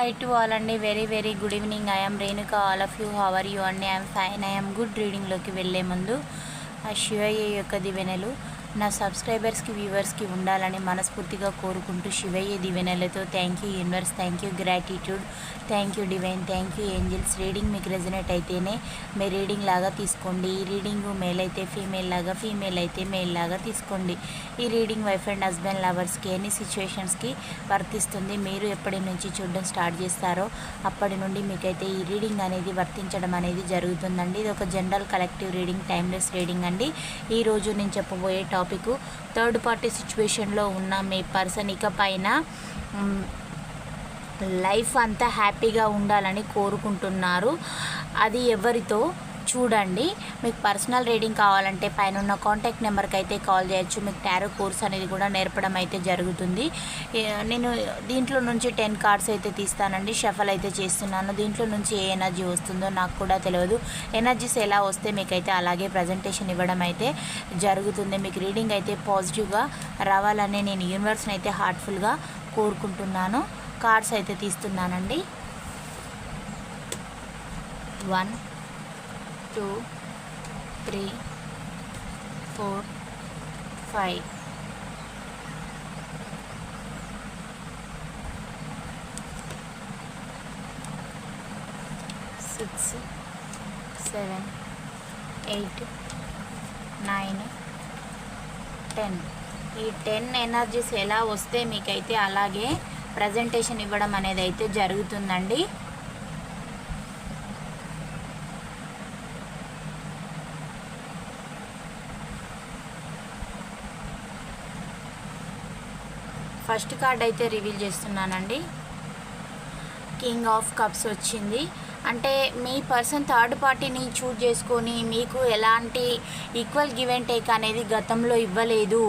I to all అండి. Very very good evening I'm Renuka all of you how are you అండి. I'm fine I'm good రీడింగ్లోకి వెళ్ళే ముందు. ఆ శివయ్య యొక్క దివెనలు. నా సబ్స్క్రైబర్స్కి వ్యూవర్స్కి ఉండాలని మనస్ఫూర్తిగా కోరుకుంటూ Shivayya దివెనలతో thank you universe thank you gratitude thank you divine thank you angels. Reading మీకు రెజనేట్ అయితేనే మీ రీడింగ్ లాగా తీసుకోండి. ఈ రీడింగ్ మేల్ అయితే ఫీమేల్ లాగా ఫీమేల్ అయితే మేల్ లాగా తీసుకోండి. ఈ రీడింగ్ వైఫ్ అండ్ హస్బెండ్ లవర్స్కి ఎన్ని సిచ్యువేషన్స్కి వర్తిస్తుంది మీరు ఎప్పటి నుంచి చూడడం స్టార్ట్ చేస్తారో అప్పటి నుండి మీకైతే ఈ రీడింగ్ అనేది వర్తించడం అనేది జరుగుతుందండి. ఇది ఒక general collective reading timeless reading అండి. ఈ రోజు నేను చెప్పబోయే టాపిక్. థర్డ్ పార్టీ సిచ్యువేషన్లో ఉన్న మీ పర్సన్ ఇక పైన లైఫ్ అంతా హ్యాపీగా ఉండాలని కోరుకుంటున్నారు. అది ఎవరితో? చూడండి. మీకు పర్సనల్ రీడింగ్ కావాలంటే పైన ఉన్న కాంటాక్ట్ నెంబర్కి అయితే కాల్ చేయొచ్చు. మీకు టారో కోర్స్ అనేది కూడా నేర్పడం అయితే జరుగుతుంది. నేను దీంట్లో నుంచి టెన్ కార్డ్స్ అయితే తీస్తానండి. షఫల్ అయితే చేస్తున్నాను. దీంట్లో నుంచి ఏ ఎనర్జీ వస్తుందో నాకు కూడా తెలియదు. ఎనర్జీస్ ఎలా వస్తే మీకైతే అలాగే ప్రజెంటేషన్ ఇవ్వడం అయితే జరుగుతుంది. మీకు రీడింగ్ అయితే పాజిటివ్గా రావాలని నేను యూనివర్స్ని అయితే హార్ట్ఫుల్గా కోరుకుంటున్నాను. కార్డ్స్ అయితే తీస్తున్నానండి. One two three four five. Six seven eight nine ten. ఈ టెన్ ఎనర్జీస్ ఎలా వస్తే మీకైతే అలాగే ప్రజెంటేషన్ ఇవ్వడం అనేది అయితే జరుగుతుందండి. ఫస్ట్ కార్డ్ అయితే రివీల్ చేస్తున్నానండి. కింగ్ ఆఫ్ కప్స్ వచ్చింది. అంటే మీ పర్సన్ థర్డ్ పార్టీని చూజ్ చేసుకొని మీకు ఎలాంటి ఈక్వల్ గివ్ అండ్ టేక్ అనేది గతంలో ఇవ్వలేదు.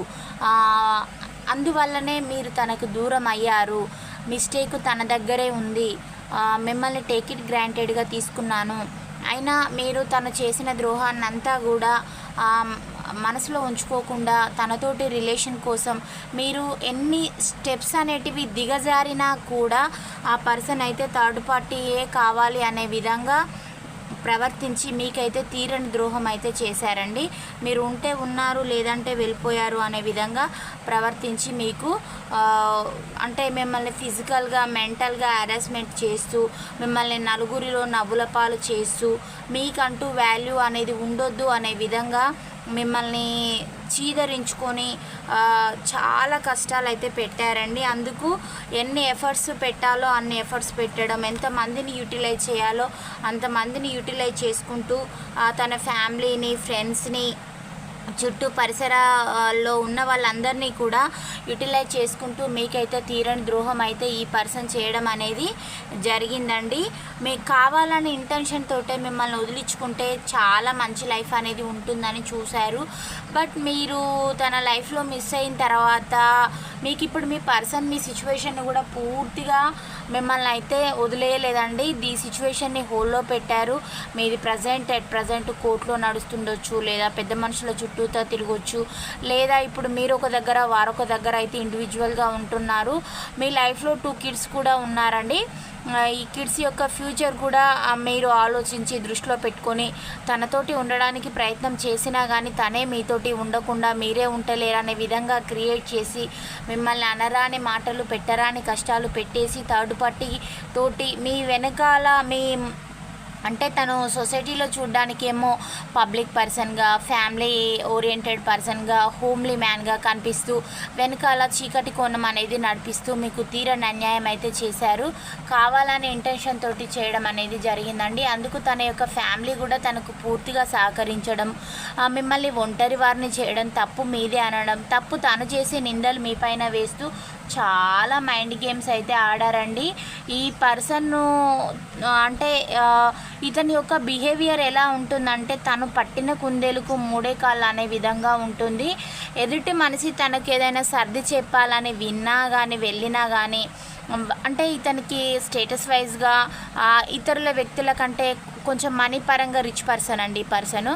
అందువల్లనే మీరు తనకు దూరం అయ్యారు. మిస్టేక్ తన దగ్గరే ఉంది. మిమ్మల్ని టేక్ ఇట్ గ్రాంటెడ్గా తీసుకున్నాను. అయినా మీరు తను చేసిన ద్రోహాన్ని అంతా కూడా మనసులో ఉంచుకోకుండా తనతోటి రిలేషన్ కోసం మీరు ఎన్ని స్టెప్స్ అనేటివి దిగజారినా కూడా ఆ పర్సన్ అయితే థర్డ్ పార్టీయే కావాలి అనే విధంగా ప్రవర్తించి మీకైతే తీరని ద్రోహం అయితే చేశారండి. మీరు ఉంటే ఉన్నారు లేదంటే వెళ్ళిపోయారు అనే విధంగా ప్రవర్తించి మీకు అంటే మిమ్మల్ని ఫిజికల్గా మెంటల్గా హెరాస్మెంట్ చేస్తూ మిమ్మల్ని నలుగురిలో నవ్వుల పాలు చేస్తూ మీకంటూ వాల్యూ అనేది ఉండొద్దు అనే విధంగా మిమ్మల్ని చీదరించుకొని చాలా కష్టాలు అయితే పెట్టారండి. అందుకు ఎన్ని ఎఫర్ట్స్ పెట్టాలో అన్ని ఎఫర్ట్స్ పెట్టడం ఎంతమందిని యూటిలైజ్ చేయాలో అంతమందిని యూటిలైజ్ చేసుకుంటూ తన ఫ్యామిలీని ఫ్రెండ్స్ని చుట్టూ పరిసరాల్లో ఉన్న వాళ్ళందరినీ కూడా యూటిలైజ్ చేసుకుంటూ మీకైతే తీరని ద్రోహం అయితే ఈ పర్సన్ చేయడం అనేది జరిగిందండి. మీకు కావాలని ఇంటెన్షన్ తోటే మిమ్మల్ని వదిలించుకుంటే చాలా మంచి లైఫ్ అనేది ఉంటుందని చూశారు. బట్ మీరు తన లైఫ్లో మిస్ అయిన తర్వాత మీకు ఇప్పుడు మీ పర్సన్ మీ సిచ్యువేషన్ని కూడా పూర్తిగా మిమ్మల్ని అయితే వదిలేయలేదండి. ఈ సిచ్యువేషన్ని హోల్లో పెట్టారు. మీది ప్రజెంట్ అట్ ప్రజెంట్ కోర్టులో నడుస్తుండొచ్చు లేదా పెద్ద మనుషుల చుట్టూతో తిరగొచ్చు లేదా ఇప్పుడు మీరు ఒక దగ్గర వారొక దగ్గర అయితే ఇండివిజువల్గా ఉంటున్నారు. మీ లైఫ్లో టూ కిడ్స్ కూడా ఉన్నారండి. ఈ కిడ్స్ యొక్క ఫ్యూచర్ కూడా మీరు ఆలోచించి దృష్టిలో పెట్టుకొని తనతోటి ఉండడానికి ప్రయత్నం చేసినా కానీ తనే మీతోటి ఉండకుండా మీరే ఉంటలేరనే విధంగా క్రియేట్ చేసి మిమ్మల్ని అనరాని మాటలు పెట్టరాని కష్టాలు పెట్టేసి థర్డ్ పార్టీ తోటి మీ వెనకాల మీ అంటే తను సొసైటీలో చూడడానికి ఏమో పబ్లిక్ పర్సన్గా ఫ్యామిలీ ఓరియంటెడ్ పర్సన్గా హోమ్లీ మ్యాన్గా కనిపిస్తూ వెనకాల చీకటి కోణం అనేది నడిపిస్తూ మీకు తీరని అన్యాయం అయితే చేశారు. కావాలనే ఇంటెన్షన్ తోటి చేయడం అనేది జరిగిందండి. అందుకు తన యొక్క ఫ్యామిలీ కూడా తనకు పూర్తిగా సహకరించడం మిమ్మల్ని ఒంటరి వారిని చేయడం తప్పు మీదే అనడం తప్పు తను చేసే నిందలు మీ పైన వేస్తూ చాలా మైండ్ గేమ్స్ అయితే ఆడారండి. ఈ పర్సన్ను అంటే ఇతని యొక్క బిహేవియర్ ఎలా ఉంటుందంటే తను పట్టిన కుందేలుకు మూడే కాళ్ళు అనే విధంగా ఉంటుంది. ఎదుటి మనిషి తనకు ఏదైనా సర్ది చెప్పాలని విన్నా కానీ వెళ్ళినా కానీ అంటే ఇతనికి స్టేటస్ వైజ్గా ఇతరుల వ్యక్తుల కంటే కొంచెం మనీ పరంగా రిచ్ పర్సన్ అండి ఈ పర్సన్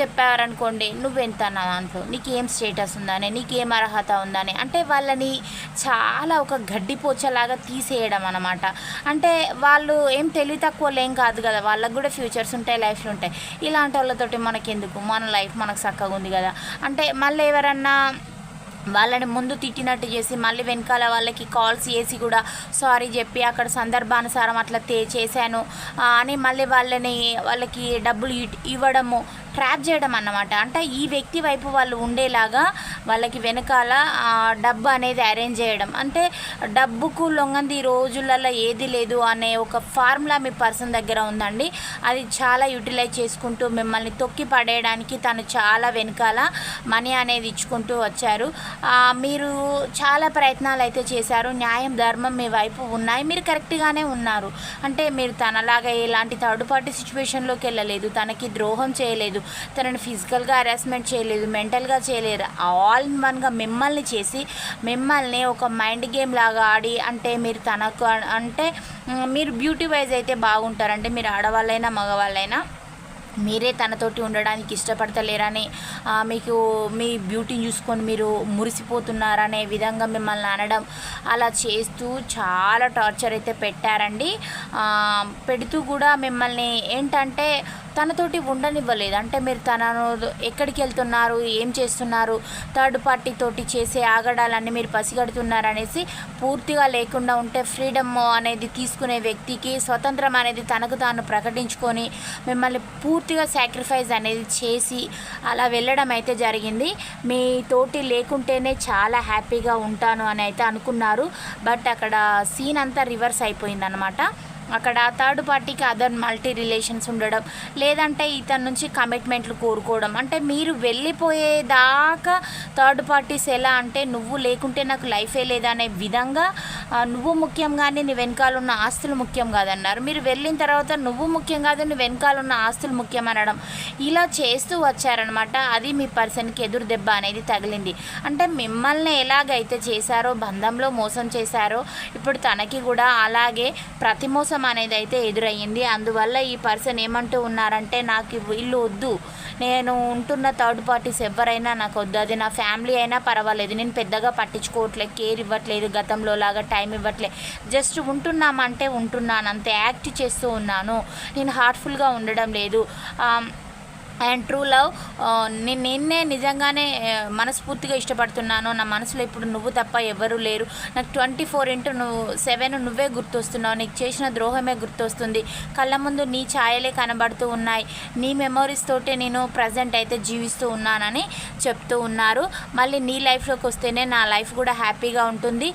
చెప్పారనుకోండి నువ్వెంత నా దాంట్లో? నీకు ఏం స్టేటస్ ఉందని? నీకు ఏం అర్హత ఉందని? అంటే వాళ్ళని చాలా ఒక గడ్డిపోచలాగా తీసేయడం అనమాట అంటే వాళ్ళు ఏం తెలివి తక్కువ కాదు కదా వాళ్ళకు కూడా ఫ్యూచర్స్ ఉంటాయి లైఫ్లు ఉంటాయి. ఇలాంటి వాళ్ళతోటి మనకెందుకు? మన లైఫ్ మనకు చక్కగా ఉంది కదా. అంటే మళ్ళీ ఎవరన్నా వాళ్ళని ముందు తిట్టినట్టు చేసి మళ్ళీ వెనకాల వాళ్ళకి కాల్స్ చేసి కూడా సారీ చెప్పి అక్కడ సందర్భానుసారం అట్లా తే చేశాను. అని మళ్ళీ వాళ్ళని వాళ్ళకి డబ్బులు ఇట్- ఇవ్వడము ట్రాప్ చేయడం అన్నమాట. అంటే ఈ వ్యక్తి వైపు వాళ్ళు ఉండేలాగా వాళ్ళకి వెనకాల డబ్బు అనేది అరేంజ్ చేయడం. అంటే డబ్బుకు లొంగంది ఈ రోజులలో ఏది లేదు అనే ఒక ఫార్ములా మీ పర్సన్ దగ్గర ఉందండి. అది చాలా యూటిలైజ్ చేసుకుంటూ మిమ్మల్ని తొక్కి పడేయడానికి తను చాలా వెనకాల మనీ అనేది ఇచ్చుకుంటూ వచ్చారు. మీరు చాలా ప్రయత్నాలు అయితే చేశారు. న్యాయం ధర్మం మీ వైపు ఉన్నాయి. మీరు కరెక్ట్గానే ఉన్నారు. అంటే మీరు తనలాగా ఎలాంటి థర్డ్ పార్టీ సిచ్యువేషన్లోకి వెళ్ళలేదు. తనకి ద్రోహం చేయలేదు. తనని ఫిజికల్గా హరాస్మెంట్ చేయలేదు మెంటల్గా చేయలేదు. ఆల్ ఇన్ వన్గా మిమ్మల్ని చేసి మిమ్మల్ని ఒక మైండ్ గేమ్ లాగా ఆడి అంటే మీరు తనకు అంటే మీరు బ్యూటీ వైజ్ అయితే బాగుంటారు. అంటే మీరు ఆడవాళ్ళైనా మగవాళ్ళైనా మీరే తనతోటి ఉండడానికి ఇష్టపడతలేరని మీకు మీ బ్యూటీని చూసుకొని మీరు మురిసిపోతున్నారనే విధంగా మిమ్మల్ని అనడం అలా చేస్తూ చాలా టార్చర్ అయితే పెట్టారండి. పెడుతూ కూడా మిమ్మల్ని ఏంటంటే తనతోటి ఉండనివ్వలేదు. అంటే మీరు తనను ఎక్కడికి వెళ్తున్నారు? ఏం చేస్తున్నారు? థర్డ్ పార్టీ తోటి చేసే ఆగడాలన్నీ మీరు పసిగడుతున్నారు అనేసి పూర్తిగా లేకుండా ఉంటే ఫ్రీడమ్ అనేది తీసుకునే వ్యక్తికి స్వతంత్రం అనేది తనకు తాను ప్రకటించుకొని మిమ్మల్ని పూర్తిగా సాక్రిఫైస్ అనేది చేసి అలా వెళ్ళడం అయితే జరిగింది. మీ తోటి లేకుంటేనే చాలా హ్యాపీగా ఉంటాను అని అయితే అనుకున్నారు. బట్ అక్కడ సీన్ అంతా రివర్స్ అయిపోయిందనమాట అక్కడ థర్డ్ పార్టీకి అదర్ మల్టీ రిలేషన్స్ ఉండడం లేదంటే ఇతని నుంచి కమిట్మెంట్లు కోరుకోవడం. అంటే మీరు వెళ్ళిపోయేదాకా థర్డ్ పార్టీస్ ఎలా అంటే నువ్వు లేకుంటే నాకు లైఫే లేదనే విధంగా నువ్వు ముఖ్యం కానీ నీ వెనకాల ఉన్న ఆస్తులు ముఖ్యం కాదన్నారు. మీరు వెళ్ళిన తర్వాత నువ్వు ముఖ్యం కాదు నీ వెనకాల ఉన్న ఆస్తులు ముఖ్యం అనడం. ఇలా చేస్తూ వచ్చారనమాట. అది మీ పర్సన్కి ఎదురు దెబ్బ అనేది తగిలింది. అంటే మిమ్మల్ని ఎలాగైతే చేశారో బంధంలో మోసం చేశారో ఇప్పుడు తనకి కూడా అలాగే ప్రతి మోసం అనేది అయితే ఎదురయ్యింది. అందువల్ల ఈ పర్సన్ ఏమంటూ ఉన్నారంటే నాకు ఇల్లు వద్దు. నేను ఉంటున్న థర్డ్ పార్టీస్ ఎవరైనా నాకు వద్దు. అది నా ఫ్యామిలీ అయినా పర్వాలేదు. నేను పెద్దగా పట్టించుకోవట్లేదు కేర్ ఇవ్వట్లేదు గతంలో లాగా టైం ఇవ్వట్లేదు జస్ట్ ఉంటున్నామంటే ఉంటున్నాను. అంతే. యాక్ట్ చేస్తూ ఉన్నాను. నేను హార్ట్ఫుల్గా ఉండడం లేదు. అండ్ ట్రూ లవ్ నేను నిన్నే నిజంగానే మనస్ఫూర్తిగా ఇష్టపడుతున్నాను. నా మనసులో ఇప్పుడు నువ్వు తప్ప ఎవరు లేరు. నాకు ట్వంటీ ఫోర్ ఇంటూ నువ్వు సెవెన్ నువ్వే గుర్తొస్తున్నావు. నీకు చేసిన ద్రోహమే గుర్తొస్తుంది. కళ్ళ ముందు నీ ఛాయలే కనబడుతూ ఉన్నాయి. నీ మెమోరీస్ తోటే నేను ప్రజెంట్ అయితే జీవిస్తూ ఉన్నానని చెప్తూ ఉన్నారు. మళ్ళీ నీ లైఫ్లోకి వస్తేనే నా లైఫ్ కూడా హ్యాపీగా ఉంటుంది.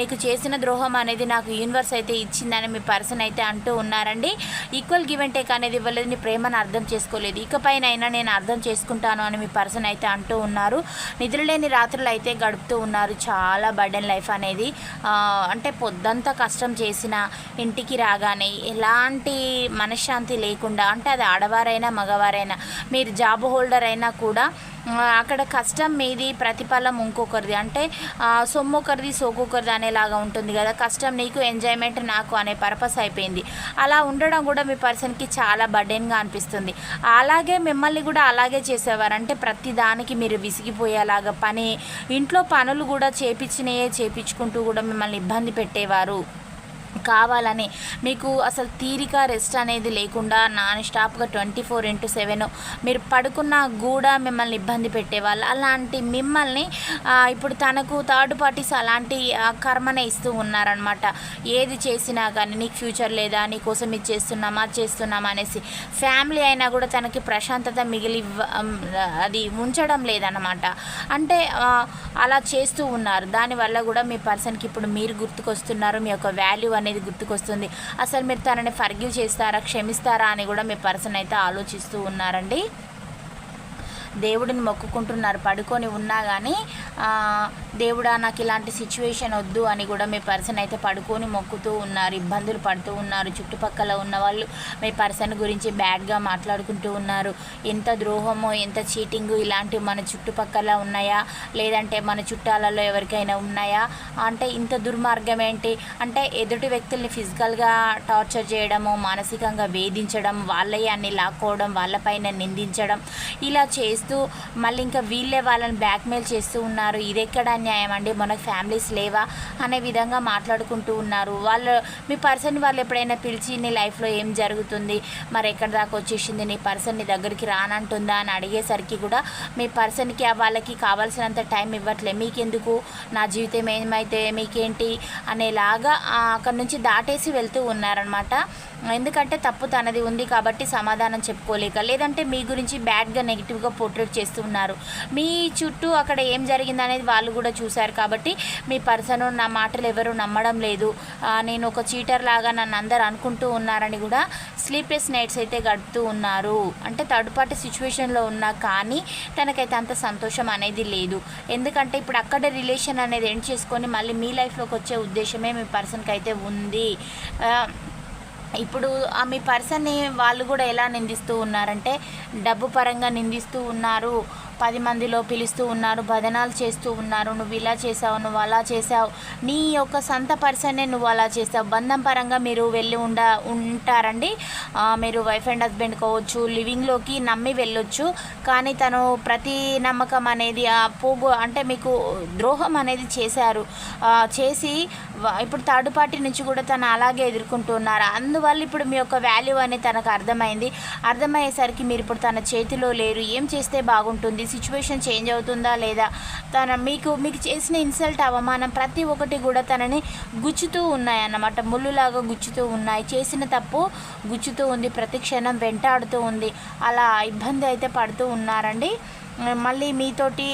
నీకు చేసిన ద్రోహం అనేది నాకు యూనివర్స్ అయితే ఇచ్చిందని మీ పర్సన్ అయితే అంటూ ఉన్నారండి. ఈక్వల్ గివ్ అండ్ టేక్ అనేది ఇవ్వలేదు నీ ప్రేమను అర్థం చేసుకోలేదు. ఇకపై ఇకపైనైనా నేను అర్థం చేసుకుంటాను అని మీ పర్సన్ అయితే అంటూ ఉన్నారు. నిద్రలేని రాత్రులు అయితే గడుపుతూ ఉన్నారు. చాలా బర్డెన్ లైఫ్ అనేది అంటే పొద్దంతా కష్టం చేసిన ఇంటికి రాగానే ఎలాంటి మనశ్శాంతి లేకుండా అంటే అది ఆడవారైనా మగవారైనా మీరు జాబ్ హోల్డర్ అయినా కూడా అక్కడ కష్టం మీది ప్రతిఫలం ఇంకొకరిది. అంటే ఆ, సొమ్ము సోకొకరిది అనేలాగా ఉంటుంది కదా. కష్టం నీకు ఎంజాయ్మెంట్ నాకు అనే పర్పస్ అయిపోయింది. అలా ఉండడం కూడా మీ పర్సన్కి చాలా బర్డెన్గా అనిపిస్తుంది. అలాగే మిమ్మల్ని కూడా అలాగే చేసేవారు. అంటే ప్రతి దానికి మీరు విసిగిపోయేలాగా పని ఇంట్లో పనులు కూడా చేపించినయే చేపించుకుంటూ కూడా మిమ్మల్ని ఇబ్బంది పెట్టేవారు. కావాలని. మీకు అసలు తీరిక రెస్ట్ అనేది లేకుండా నాన్ స్టాప్గా ట్వంటీ ఫోర్ ఇంటూ సెవెన్ మీరు పడుకున్నా కూడా మిమ్మల్ని ఇబ్బంది పెట్టేవాళ్ళు. అలాంటి మిమ్మల్ని ఇప్పుడు తనకు థర్డ్ పార్టీస్ అలాంటి కర్మనే ఇస్తూ ఉన్నారనమాట ఏది చేసినా కానీ నీకు ఫ్యూచర్ లేదా నీకోసం ఇది చేస్తున్నామా చేస్తున్నామా అనేసి. ఫ్యామిలీ అయినా కూడా తనకి ప్రశాంతత మిగిలి అది ఉంచడం లేదనమాట అంటే అలా చేస్తూ ఉన్నారు. దానివల్ల కూడా మీ పర్సన్కి ఇప్పుడు మీరు గుర్తుకొస్తున్నారు. మీ యొక్క వాల్యూ అనేది గుర్తుకొస్తుంది. అసలు మీరు తనని ఫర్గివ్ చేస్తారా క్షమిస్తారా అని కూడా మీ పర్సన్ అయితే ఆలోచిస్తూ ఉన్నారండి. దేవుడిని మొక్కుకుంటున్నారు. పడుకొని ఉన్నా కానీ దేవుడా నాకు ఇలాంటి సిచ్యువేషన్ వద్దు అని కూడా మీ పర్సన్ అయితే పడుకొని మొక్కుతూ ఉన్నారు. ఇబ్బందులు పడుతూ ఉన్నారు. చుట్టుపక్కల ఉన్న వాళ్ళు మీ పర్సన్ గురించి బ్యాడ్గా మాట్లాడుకుంటూ ఉన్నారు. ఎంత ద్రోహమో ఎంత చీటింగు ఇలాంటివి మన చుట్టుపక్కల ఉన్నాయా? లేదంటే మన చుట్టాలలో ఎవరికైనా ఉన్నాయా? అంటే ఇంత దుర్మార్గం ఏంటి? అంటే ఎదుటి వ్యక్తుల్ని ఫిజికల్గా టార్చర్ చేయడము మానసికంగా వేధించడం వాళ్ళే అన్ని లాక్కోవడం వాళ్ళపైన నిందించడం ఇలా చేస్తూ మళ్ళీ ఇంకా వీళ్ళే వాళ్ళని బ్లాక్మెయిల్ చేస్తూ ఉన్నారు. ఇది ఎక్కడ న్యాయం అండి? మనకు ఫ్యామిలీస్ లేవా? అనే విధంగా మాట్లాడుకుంటూ ఉన్నారు. వాళ్ళు మీ పర్సన్ వాళ్ళు ఎప్పుడైనా పిలిచి నీ లైఫ్లో ఏం జరుగుతుంది? మరి ఎక్కడి దాకా వచ్చేసింది? నీ పర్సన్ నీ దగ్గరికి రానంటుందా? అని అడిగేసరికి కూడా మీ పర్సన్కి వాళ్ళకి కావాల్సినంత టైం ఇవ్వట్లే. మీకెందుకు? నా జీవితం ఏమైతే? మీకేంటి? అనేలాగా అక్కడ అక్కడి నుంచి దాటేసి వెళ్తూ ఉన్నారనమాట ఎందుకంటే తప్పు తనది ఉంది కాబట్టి సమాధానం చెప్పుకోలేక లేదంటే మీ గురించి బ్యాడ్గా నెగిటివ్గా పోర్ట్రేట్ చేస్తూ ఉన్నారు. మీ చుట్టూ అక్కడ ఏం జరిగింది అనేది వాళ్ళు కూడా చూశారు కాబట్టి మీ పర్సన్ నా మాటలు ఎవరు నమ్మడం లేదు. నేను ఒక చీటర్ లాగా నన్ను అందరు అనుకుంటూ ఉన్నారని కూడా స్లీప్లెస్ నైట్స్ అయితే గడుపుతూ ఉన్నారు. అంటే థర్డ్ పార్టీ సిచ్యువేషన్లో ఉన్నా కానీ తనకైతే అంత సంతోషం అనేది లేదు. ఎందుకంటే ఇప్పుడు అక్కడ రిలేషన్ అనేది ఎండ్ చేసుకొని మళ్ళీ మీ లైఫ్లోకి వచ్చే ఉద్దేశమే మీ పర్సన్కి అయితే ఉంది ఇప్పుడు ఆ మీ పర్సన్ని వాళ్ళు కూడా ఎలా నిందిస్తూ ఉన్నారంటే డబ్బు పరంగా నిందిస్తూ ఉన్నారు. పది మందిలో పిలుస్తూ ఉన్నారు భజనాలు చేస్తూ ఉన్నారు. నువ్వు ఇలా చేసావు నువ్వు అలా చేసావు. నీ యొక్క సొంత పర్సనే నువ్వు అలా చేసావు. బంధం పరంగా మీరు వెళ్ళి ఉండ ఉంటారండి. మీరు వైఫ్ అండ్ హస్బెండ్ కావచ్చు లివింగ్లోకి నమ్మి వెళ్ళొచ్చు. కానీ తను ప్రతి నమ్మకం అనేది ఆ పోగు అంటే మీకు ద్రోహం అనేది చేశారు. చేసి ఇప్పుడు థర్డ్ పార్టీ నుంచి కూడా తను అలాగే ఎదుర్కొంటున్నారు. అందువల్ల ఇప్పుడు మీ యొక్క వాల్యూ అనేది తనకు అర్థమైంది. అర్థమయ్యేసరికి మీరు ఇప్పుడు తన చేతిలో లేరు. ఏం చేస్తే బాగుంటుంది? సిచ్యువేషన్ చేంజ్ అవుతుందా లేదా? తన మీకు మీకు చేసిన ఇన్సల్ట్ అవమానం ప్రతి ఒక్కటి కూడా తనని గుచ్చుతూ ఉన్నాయి అన్నమాట ముళ్ళులాగా గుచ్చుతూ ఉన్నాయి. చేసిన తప్పు గుచ్చుతూ ఉంది. ప్రతి క్షణం వెంటాడుతూ ఉంది. అలా ఇబ్బంది అయితే పడుతూ ఉన్నారండి. మళ్ళీ మీతోటి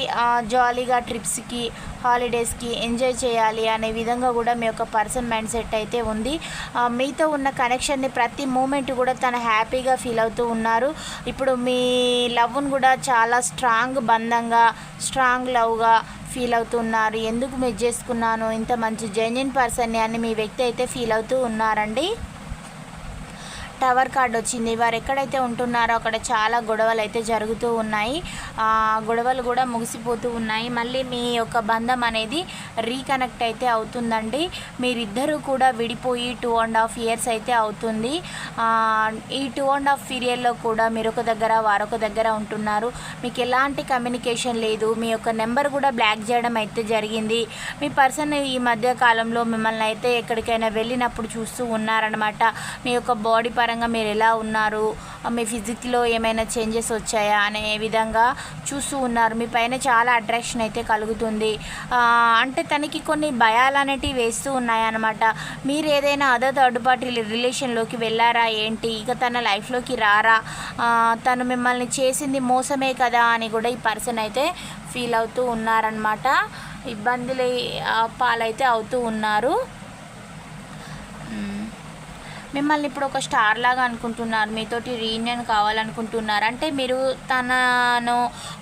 జాలీగా ట్రిప్స్కి హాలిడేస్కి ఎంజాయ్ చేయాలి అనే విధంగా కూడా మీ యొక్క పర్సన్ మైండ్ సెట్ అయితే ఉంది. మీతో ఉన్న కనెక్షన్ని ప్రతి మూమెంట్ కూడా తను హ్యాపీగా ఫీల్ అవుతూ ఉన్నారు. ఇప్పుడు మీ లవ్ను కూడా చాలా స్ట్రాంగ్ బంధంగా స్ట్రాంగ్ లవ్గా ఫీల్ అవుతున్నారు. ఎందుకు మిస్ చేసుకున్నాను? ఇంత మంచి జెన్యున్ పర్సన్ని అని మీ వ్యక్తి అయితే ఫీల్ అవుతూ ఉన్నారండి. టవర్ కార్డ్ వచ్చింది. వారు ఎక్కడైతే ఉంటున్నారో అక్కడ చాలా గొడవలు అయితే జరుగుతూ ఉన్నాయి. ఆ గొడవలు కూడా ముగిసిపోతూ ఉన్నాయి. మళ్ళీ మీ యొక్క బంధం అనేది రీకనెక్ట్ అయితే అవుతుందండి. మీరిద్దరూ కూడా విడిపోయి టూ అండ్ హాఫ్ ఇయర్స్ అయితే అవుతుంది. ఈ టూ అండ్ హాఫ్ పీరియడ్లో కూడా మీరు ఒక దగ్గర వారొక దగ్గర ఉంటున్నారు. మీకు ఎలాంటి కమ్యూనికేషన్ లేదు. మీ యొక్క నెంబర్ కూడా బ్లాక్ చేయడం అయితే జరిగింది. మీ పర్సన్ ఈ మధ్య కాలంలో మిమ్మల్ని అయితే ఎక్కడికైనా వెళ్ళినప్పుడు చూస్తూ ఉన్నారనమాట మీ యొక్క బాడీ పరంగా మీరు ఎలా ఉన్నారు? మీ ఫిజిక్లో ఏమైనా చేంజెస్ వచ్చాయా? అనే విధంగా చూస్తూ ఉన్నారు. మీ పైన చాలా అట్రాక్షన్ అయితే కలుగుతుంది. అంటే తనకి కొన్ని భయాలు అనేటివి వేస్తూ ఉన్నాయన్నమాట. మీరు ఏదైనా అదర్ థర్డ్ పార్టీ రిలేషన్లోకి వెళ్ళారా? ఏంటి? ఇక తన లైఫ్లోకి రారా? తను మిమ్మల్ని చేసింది మోసమే కదా? అని కూడా ఈ పర్సన్ అయితే ఫీల్ అవుతూ ఉన్నారనమాట ఇబ్బందులు పాలైతే అవుతూ ఉన్నారు. మిమ్మల్ని ఇప్పుడు ఒక స్టార్ లాగా అనుకుంటున్నారు మీతోటి రీయూనియన్ కావాలనుకుంటున్నారు. అంటే మీరు తనను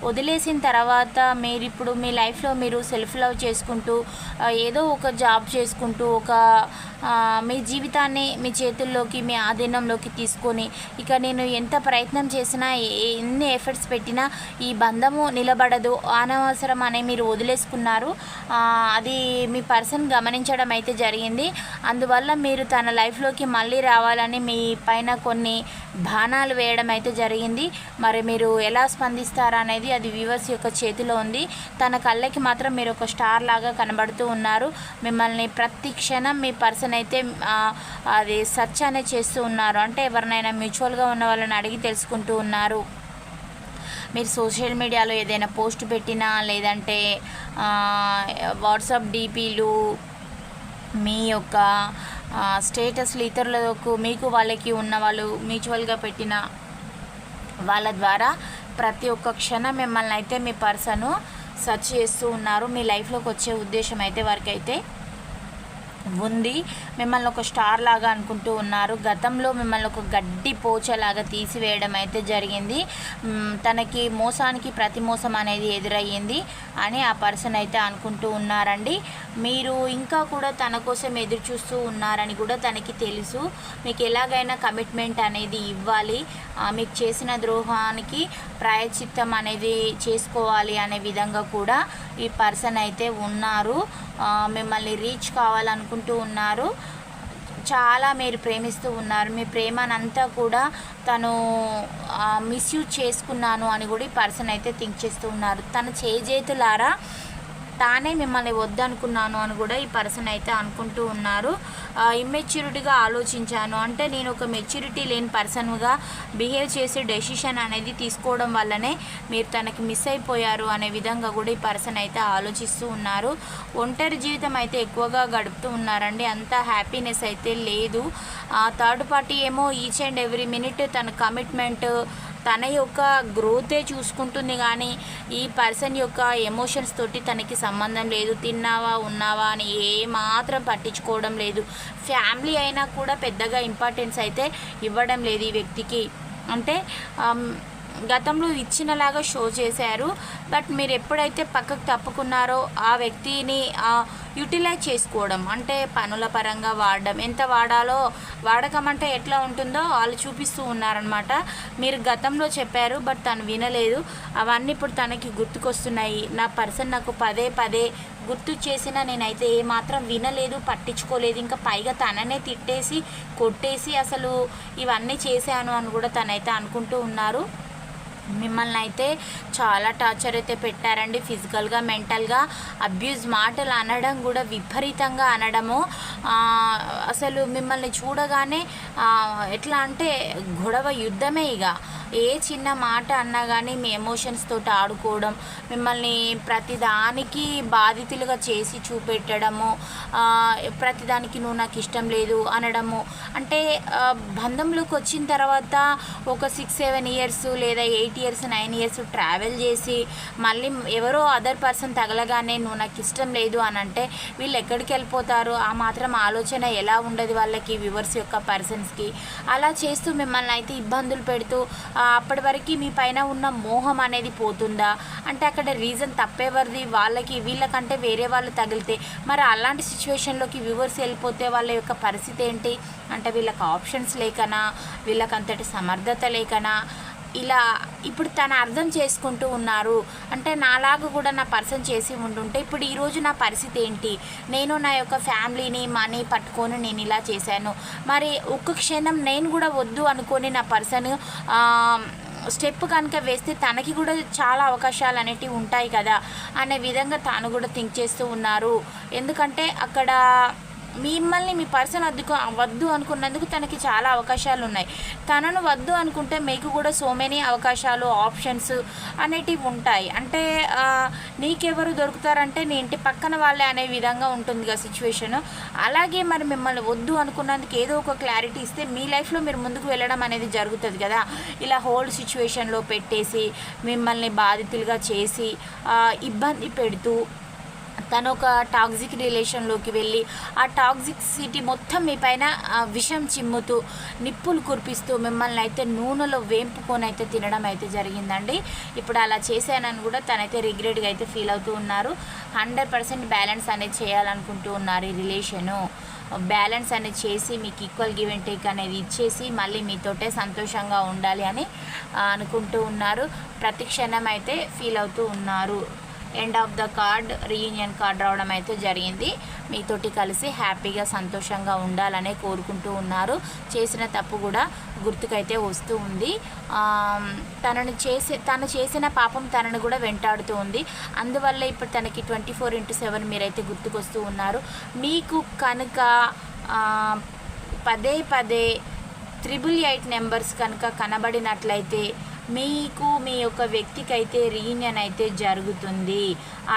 వదిలేసిన తర్వాత మీరు ఇప్పుడు మీ లైఫ్లో మీరు సెల్ఫ్ లవ్ చేసుకుంటూ ఏదో ఒక జాబ్ చేసుకుంటూ ఒక మీ జీవితాన్ని మీ చేతుల్లోకి మీ ఆధీనంలోకి తీసుకొని ఇక నేను ఎంత ప్రయత్నం చేసినా ఎన్ని ఎఫర్ట్స్ పెట్టినా ఈ బంధము నిలబడదు అనవసరం అనే మీరు వదిలేసుకున్నారు. అది మీ పర్సన్ గమనించడం అయితే జరిగింది. అందువల్ల మీరు తన లైఫ్లోకి మళ్ళీ రావాలని మీ పైన కొన్ని బాణాలు వేయడం అయితే జరిగింది. మరి మీరు ఎలా స్పందిస్తారా అనేది అది వ్యూవర్స్ యొక్క చేతిలో ఉంది. తన కళ్ళకి మాత్రం మీరు ఒక స్టార్ లాగా కనబడుతూ ఉన్నారు. మిమ్మల్ని ప్రతి క్షణం మీ పర్సన్ అయితే అది సర్చ్ అనేది చేస్తూ ఉన్నారు. అంటే ఎవరినైనా మ్యూచువల్గా ఉన్న వాళ్ళని అడిగి తెలుసుకుంటూ ఉన్నారు. మీరు సోషల్ మీడియాలో ఏదైనా పోస్ట్ పెట్టినా లేదంటే వాట్సాప్ డీపీలు మీ యొక్క స్టేటస్లు ఇతరులకు మీకు వాళ్ళకి ఉన్న వాళ్ళు మ్యూచువల్గా పెట్టిన వాళ్ళ ద్వారా ప్రతి ఒక్క క్షణం మిమ్మల్ని అయితే మీ పర్సను సెర్చ్ చేస్తూ ఉన్నారు. మీ లైఫ్లోకి వచ్చే ఉద్దేశం అయితే వారికైతే ఉంది. మిమ్మల్ని ఒక స్టార్ లాగా అనుకుంటూ ఉన్నారు. గతంలో మిమ్మల్ని ఒక గడ్డి పోచలాగా తీసివేయడం అయితే జరిగింది. తనకి మోసానికి ప్రతి మోసం అనేది ఎదురయ్యింది అని ఆ పర్సన్ అయితే అనుకుంటూ ఉన్నారండి. మీరు ఇంకా కూడా తన కోసం ఎదురు చూస్తూ ఉన్నారని కూడా తనకి తెలుసు. మీకు ఎలాగైనా కమిట్మెంట్ అనేది ఇవ్వాలి. మీకు చేసిన ద్రోహానికి ప్రాయచిత్తం అనేది చేసుకోవాలి అనే విధంగా కూడా ఈ పర్సన్ అయితే ఉన్నారు. మిమ్మల్ని రీచ్ కావాలనుకుంటూ ఉన్నారు. చాలా మీరు ప్రేమిస్తూ ఉన్నారు. మీ ప్రేమనంతా కూడా తను మిస్యూజ్ చేసుకున్నాను అని కూడా ఈ పర్సన్ అయితే థింక్ చేస్తూ ఉన్నారు. తన చేజేతులారా తానే మిమ్మల్ని వద్దనుకున్నాను అని కూడా ఈ పర్సన్ అయితే అనుకుంటూ ఉన్నారు. ఇమ్మెచ్యూరిటీగా ఆలోచించాను. అంటే నేను ఒక మెచ్యూరిటీ లేని పర్సన్గా బిహేవ్ చేసే డెసిషన్ అనేది తీసుకోవడం వల్లనే మీరు తనకి మిస్ అయిపోయారు అనే విధంగా కూడా ఈ పర్సన్ అయితే ఆలోచిస్తూ ఉన్నారు. ఒంటరి జీవితం అయితే ఎక్కువగా గడుపుతూ ఉన్నారండి. అంత హ్యాపీనెస్ అయితే లేదు. థర్డ్ పార్టీ ఏమో ఈచ్ అండ్ ఎవ్రీ మినిట్ తన కమిట్మెంట్ తన యొక్క గ్రోతే చూసుకుంటుంది కానీ ఈ పర్సన్ యొక్క ఎమోషన్స్ తోటి తనకి సంబంధం లేదు. తిన్నావా ఉన్నావా అని ఏ మాత్రం పట్టించుకోవడం లేదు. ఫ్యామిలీ అయినా కూడా పెద్దగా ఇంపార్టెన్స్ అయితే ఇవ్వడం లేదు ఈ వ్యక్తికి. అంటే గతంలో ఇచ్చినలాగా షో చేశారు. బట్ మీరు ఎప్పుడైతే పక్కకు తప్పుకున్నారో ఆ వ్యక్తిని యూటిలైజ్ చేసుకోవడం అంటే పనుల పరంగా వాడడం ఎంత వాడాలో వాడకం అంటే ఎట్లా ఉంటుందో వాళ్ళు చూపిస్తూ ఉన్నారనమాట మీరు గతంలో చెప్పారు బట్ తను వినలేదు. అవన్నీ ఇప్పుడు తనకి గుర్తుకొస్తున్నాయి. నా పర్సన్ నాకు పదే పదే గుర్తు చేసినా నేనైతే ఏమాత్రం వినలేదు పట్టించుకోలేదు. ఇంకా పైగా తననే తిట్టేసి కొట్టేసి అసలు ఇవన్నీ చేశాను అని కూడా తనైతే అనుకుంటూ ఉన్నారు. మిమ్మల్ని అయితే చాలా టార్చర్ అయితే పెట్టారండి. ఫిజికల్గా మెంటల్గా అబ్యూజ్ మాటలు అనడం కూడా విపరీతంగా అనడము. అసలు మిమ్మల్ని చూడగానే ఎట్లా అంటే గొడవ యుద్ధమే ఇక. ఏ చిన్న మాట అన్నా కానీ మీ ఎమోషన్స్ తోటి ఆడుకోవడం మిమ్మల్ని ప్రతిదానికి బాధితులుగా చేసి చూపెట్టడము ప్రతిదానికి నువ్వు నాకు ఇష్టం లేదు అనడము. అంటే బంధంలోకి వచ్చిన తర్వాత ఒక సిక్స్ సెవెన్ ఇయర్స్ లేదా eight years nine years travel చేసి మళ్ళీ ఎవరో అదర్ పర్సన్ తగలగానే నువ్వు నాకు ఇష్టం లేదు అని అంటే వీళ్ళు ఎక్కడికి వెళ్ళిపోతారు? ఆ మాత్రం ఆలోచన ఎలా ఉండదు వాళ్ళకి వ్యూవర్స్ యొక్క పర్సన్స్కి అలా చేస్తూ మిమ్మల్ని అయితే ఇబ్బందులు పెడుతూ అప్పటి వరకు మీ పైన ఉన్న మోహం అనేది పోతుందా? అంటే అక్కడ రీజన్ తప్పేవరిది? వాళ్ళకి వీళ్ళకంటే వేరే వాళ్ళు తగిలితే మరి అలాంటి సిచ్యువేషన్లోకి వ్యూవర్స్ వెళ్ళిపోతే వాళ్ళ యొక్క పరిస్థితి ఏంటి? అంటే వీళ్ళకి ఆప్షన్స్ లేకనా? వీళ్ళకి అంతటి సమర్థత లేకనా? ఇలా ఇప్పుడు తను అర్థం చేసుకుంటూ ఉన్నారు. అంటే నాలాగా కూడా నా పర్సన్ చేసి ఉండుంటే ఇప్పుడు ఈరోజు నా పరిస్థితి ఏంటి? నేను నా యొక్క ఫ్యామిలీని మనీ పట్టుకొని నేను ఇలా చేశాను. మరి ఒక్క క్షణం నేను కూడా వద్దు అనుకొని నా పర్సన్ స్టెప్ కనుక వేస్తే తనకి కూడా చాలా అవకాశాలు అనేటివి ఉంటాయి కదా? అనే విధంగా తాను కూడా థింక్ చేస్తూ ఉన్నారు. ఎందుకంటే అక్కడ మిమ్మల్ని మీ పర్సన్ వద్దు వద్దు అనుకున్నందుకు తనకి చాలా అవకాశాలు ఉన్నాయి తనను వద్దు అనుకుంటే మీకు కూడా సో మెనీ అవకాశాలు ఆప్షన్స్ అనేటివి ఉంటాయి. అంటే నీకెవరు దొరుకుతారంటే నీ ఇంటి పక్కన వాళ్ళే అనే విధంగా ఉంటుంది కదా సిచ్యువేషన్ అలాగే మరి మిమ్మల్ని వద్దు అనుకున్నందుకు ఏదో ఒక క్లారిటీ ఇస్తే మీ లైఫ్లో మీరు ముందుకు వెళ్ళడం అనేది జరుగుతుంది కదా. ఇలా హోల్డ్ సిచ్యువేషన్లో పెట్టేసి మిమ్మల్ని బాధితులుగా చేసి ఇబ్బంది పెడుతూ తను ఒక టాక్సిక్ రిలేషన్లోకి వెళ్ళి ఆ టాక్సిక్ సిటీ మొత్తం మీ పైన ఆ, విషం చిమ్ముతూ నిప్పులు కురిపిస్తూ మిమ్మల్ని అయితే నూనెలో వేంపుకొని అయితే తినడం అయితే జరిగిందండి. ఇప్పుడు అలా చేశానని కూడా తనైతే రిగ్రెట్గా అయితే ఫీల్ అవుతూ ఉన్నారు. హండ్రెడ్ పర్సెంట్ బ్యాలెన్స్ అనేది చేయాలనుకుంటూ ఉన్నారు ఈ రిలేషను బ్యాలెన్స్ అనేది చేసి మీకు ఈక్వల్ గివ్ అండ్ టేక్ అనేది ఇచ్చేసి మళ్ళీ మీతోటే సంతోషంగా ఉండాలి అని అనుకుంటూ ఉన్నారు. ప్రతి క్షణం అయితే ఫీల్ అవుతూ ఉన్నారు. End of the card reunion card రావడం అయితే జరిగింది. మీతోటి కలిసి హ్యాపీగా సంతోషంగా ఉండాలనే కోరుకుంటూ ఉన్నారు. చేసిన తప్పు కూడా గుర్తుకైతే వస్తూ ఉంది. తనను చేసే తను చేసిన పాపం తనను కూడా వెంటాడుతూ ఉంది. అందువల్ల ఇప్పుడు తనకి ట్వంటీ ఫోర్ ఇంటూ సెవెన్ మీరైతే గుర్తుకొస్తూ ఉన్నారు. మీకు కనుక పదే పదే త్రిబుల్ ఎయిట్ నెంబర్స్ కనుక కనబడినట్లయితే మీకు మీ యొక్క వ్యక్తికి అయితే రీయూనియన్ అయితే జరుగుతుంది.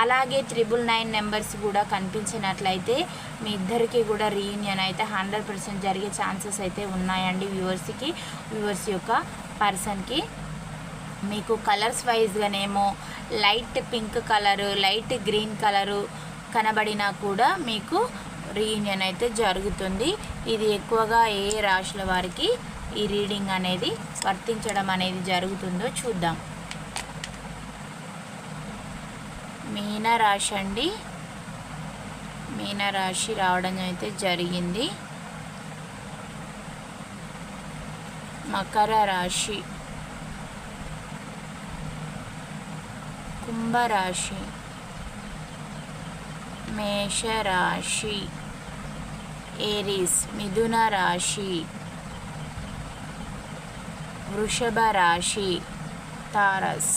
అలాగే త్రిబుల్ నైన్ నెంబర్స్ కూడా కనిపించినట్లయితే మీ ఇద్దరికి కూడా రీయూనియన్ అయితే హండ్రెడ్ పర్సెంట్ జరిగే ఛాన్సెస్ అయితే ఉన్నాయండి వ్యూవర్స్కి వ్యూవర్స్ యొక్క పర్సన్కి మీకు colours వైజ్గానేమో light pink colour light green colour కనబడినా కూడా మీకు రీయూనియన్ అయితే జరుగుతుంది. ఇది ఎక్కువగా ఏ రాశుల వారికి ఈ రీడింగ్ అనేది వర్తించడం అనేది జరుగుతుందో చూద్దాం. మీనరాశి అండి. మీనరాశి రావడం అయితే జరిగింది. మకర రాశి. కుంభరాశి. మేషరాశి. ఏరీస్. మిథున రాశి. వృషభ రాశి తారస్.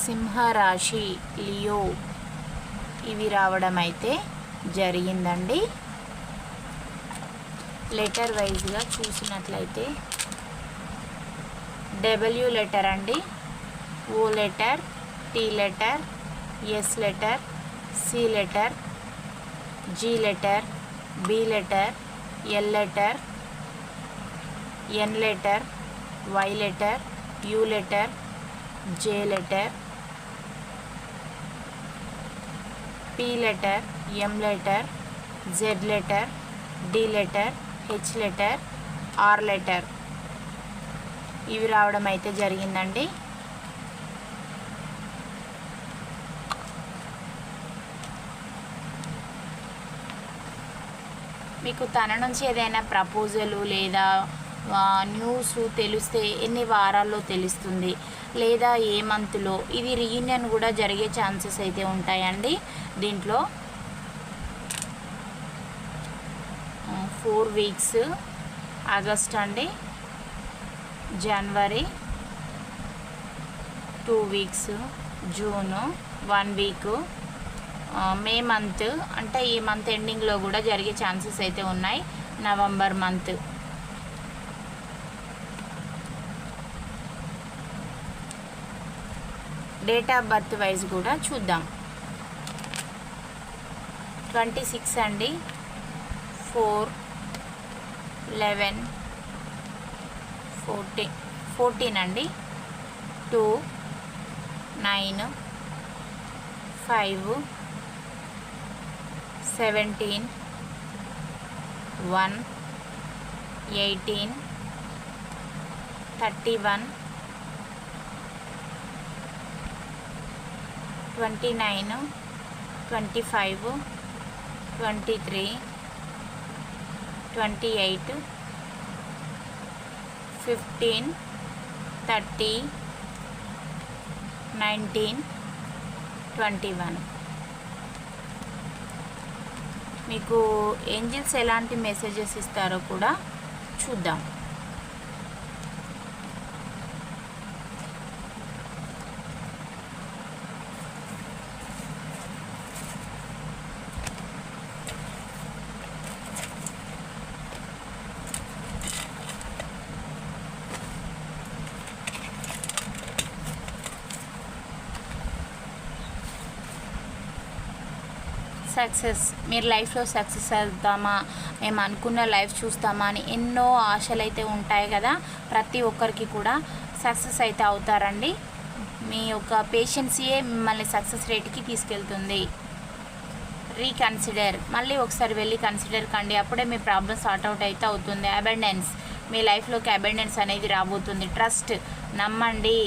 సింహరాశి లియో. ఇవి రావడం అయితే జరిగిందండి. లెటర్ వైజ్గా చూసినట్లయితే డబ్ల్యూ లెటర్ అండి. O letter T letter S letter C letter G letter B letter L letter N letter Y letter U letter J letter P letter M letter Z letter D letter H letter R letter ఇవి రావడం అయితే జరిగిందండి. మీకు తన నుంచి ఏదైనా proposal లేదా news తెలిస్తే ఎన్ని వారాల్లో తెలుస్తుంది? లేదా ఏ మంత్లో ఇది రీయూనియన్ కూడా జరిగే ఛాన్సెస్ అయితే ఉంటాయండి. దీంట్లో ఫోర్ వీక్స్ ఆగస్ట్ అండి January two weeks June one week May month అంటే ఈ మంత్ ఎండింగ్లో కూడా జరిగే ఛాన్సెస్ అయితే ఉన్నాయి. November month date of birth wise కూడా చూద్దాం. ట్వంటీ సిక్స్ అండి. ఫోర్ లెవెన్ ఫోర్టీన్ ఫోర్టీన్ అండి. Two nine five seventeen one eighteen thirty one twenty nine twenty five twenty three twenty eight fifteen thirty nineteen twenty one. మీకు angels ఎలాంటి messages ఇస్తారో కూడా చూద్దాం. Success మీరు లైఫ్లో సక్సెస్ అవుతామా మేము అనుకున్న లైఫ్ చూస్తామా అని ఎన్నో ఆశలు అయితే ఉంటాయి కదా ప్రతి ఒక్కరికి కూడా సక్సెస్ అయితే అవుతారండి. మీ యొక్క పేషెన్సీయే మిమ్మల్ని సక్సెస్ రేట్కి తీసుకెళ్తుంది. రీకన్సిడర్ మళ్ళీ ఒకసారి వెళ్ళి కన్సిడర్ కండి. అప్పుడే మీ ప్రాబ్లమ్ సార్ట్ అవుట్ అయితే అవుతుంది. అబెండెన్స్ మీ లైఫ్లోకి అబెండెన్స్ అనేది రాబోతుంది. ట్రస్ట్ నమ్మండి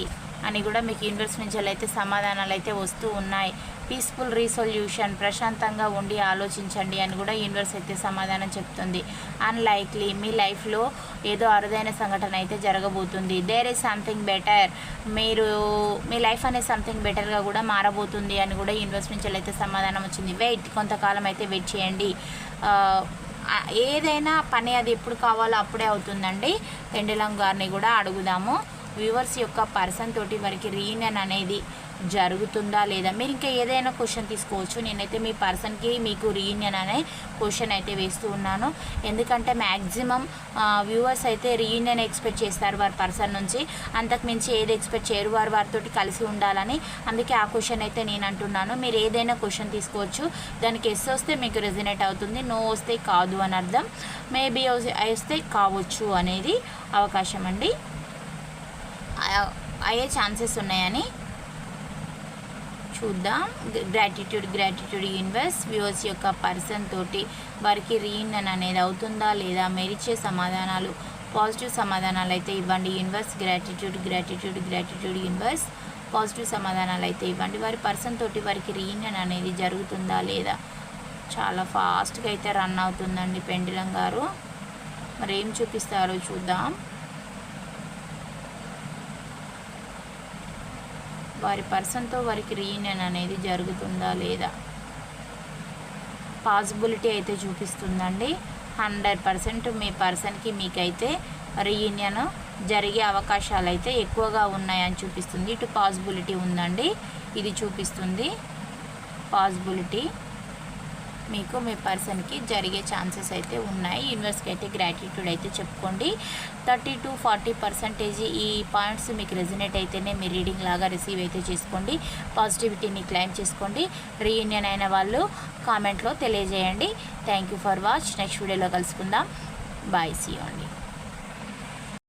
అని కూడా మీకు యూనివర్స్ నుంచి అయితే సమాధానాలు అయితే వస్తూ ఉన్నాయి. పీస్ఫుల్ రీసొల్యూషన్ ప్రశాంతంగా ఉండి ఆలోచించండి అని కూడా యూనివర్స్ అయితే సమాధానం చెప్తుంది అన్లైక్లీ మీ లైఫ్లో ఏదో అరుదైన సంఘటన అయితే జరగబోతుంది దేర్ ఇస్ సంథింగ్ బెటర్ మీరు మీ లైఫ్ అనేది సంథింగ్ బెటర్గా కూడా మారబోతుంది అని కూడా యూనివర్స్ నుంచి అయితే సమాధానం వచ్చింది వెయిట్ కొంతకాలం అయితే వెయిట్ చేయండి ఏదైనా పని అది ఎప్పుడు కావాలో అప్పుడే అవుతుందండి. పెండలం గారిని కూడా అడుగుదాము. వ్యూవర్స్ యొక్క పర్సన్ తోటి వారికి రీయూనియన్ అనేది జరుగుతుందా లేదా? మీరు ఇంకా ఏదైనా క్వశ్చన్ తీసుకోవచ్చు. నేనైతే మీ పర్సన్కి మీకు రీయూనియన్ అనే క్వశ్చన్ అయితే వేస్తూ ఉన్నాను. ఎందుకంటే మ్యాక్సిమం వ్యూవర్స్ అయితే రీయూనియన్ ఎక్స్పెక్ట్ చేస్తారు వారి పర్సన్ నుంచి. అంతకు మించి ఏది ఎక్స్పెక్ట్ చేయరు. వారు వారితో కలిసి ఉండాలని అందుకే ఆ క్వశ్చన్ అయితే నేను అంటున్నాను. మీరు ఏదైనా క్వశ్చన్ తీసుకోవచ్చు. దానికి ఎస్ వస్తే మీకు రెజినేట్ అవుతుంది. నో వస్తే కాదు అని అర్థం. మేబీ వస్తే కావచ్చు అనేది అవకాశం అండి. అయ్యే ఛాన్సెస్ ఉన్నాయని చూద్దాం. గ్రాటిట్యూడ్ గ్రాటిట్యూడ్ యూనివర్స్ వ్యూవర్స్ యొక్క పర్సన్ తోటి వారికి రీయూనియన్ అనేది అవుతుందా లేదా మెరిచే సమాధానాలు పాజిటివ్ సమాధానాలు అయితే ఇవ్వండి universe gratitude gratitude gratitude universe positive సమాధానాలు అయితే ఇవ్వండి. వారి పర్సన్ తోటి వారికి రీయూనియన్ అనేది జరుగుతుందా లేదా? చాలా ఫాస్ట్గా అయితే రన్ అవుతుందండి పెండిలం గారు. మరి ఏం చూపిస్తారో చూద్దాం. వారి పర్సన్తో వారికి రీయూనియన్ అనేది జరుగుతుందా లేదా? పాసిబిలిటీ అయితే చూపిస్తుందండి. హండ్రెడ్ పర్సెంట్ మీ పర్సన్కి మీకైతే రీయూనియన్ జరిగే అవకాశాలు అయితే ఎక్కువగా ఉన్నాయని చూపిస్తుంది. ఇటు పాసిబిలిటీ ఉందండి. ఇది చూపిస్తుంది. పాసిబిలిటీ మీకు మీ పర్సన్కి జరిగే ఛాన్సెస్ అయితే ఉన్నాయి. యూనివర్స్కి అయితే గ్రాటిట్యూడ్ అయితే చెప్పుకోండి. థర్టీ టు ఫార్టీ పర్సెంటేజ్ ఈ పాయింట్స్ మీకు రెజినేట్ అయితేనే మీ రీడింగ్ లాగా రిసీవ్ అయితే చేసుకోండి. పాజిటివిటీని క్లైమ్ చేసుకోండి. రీయూనియన్ అయిన వాళ్ళు కామెంట్లో తెలియజేయండి. Thank you for watch. Next వీడియోలో కలుసుకుందాం. బాయ్. సీ అండి.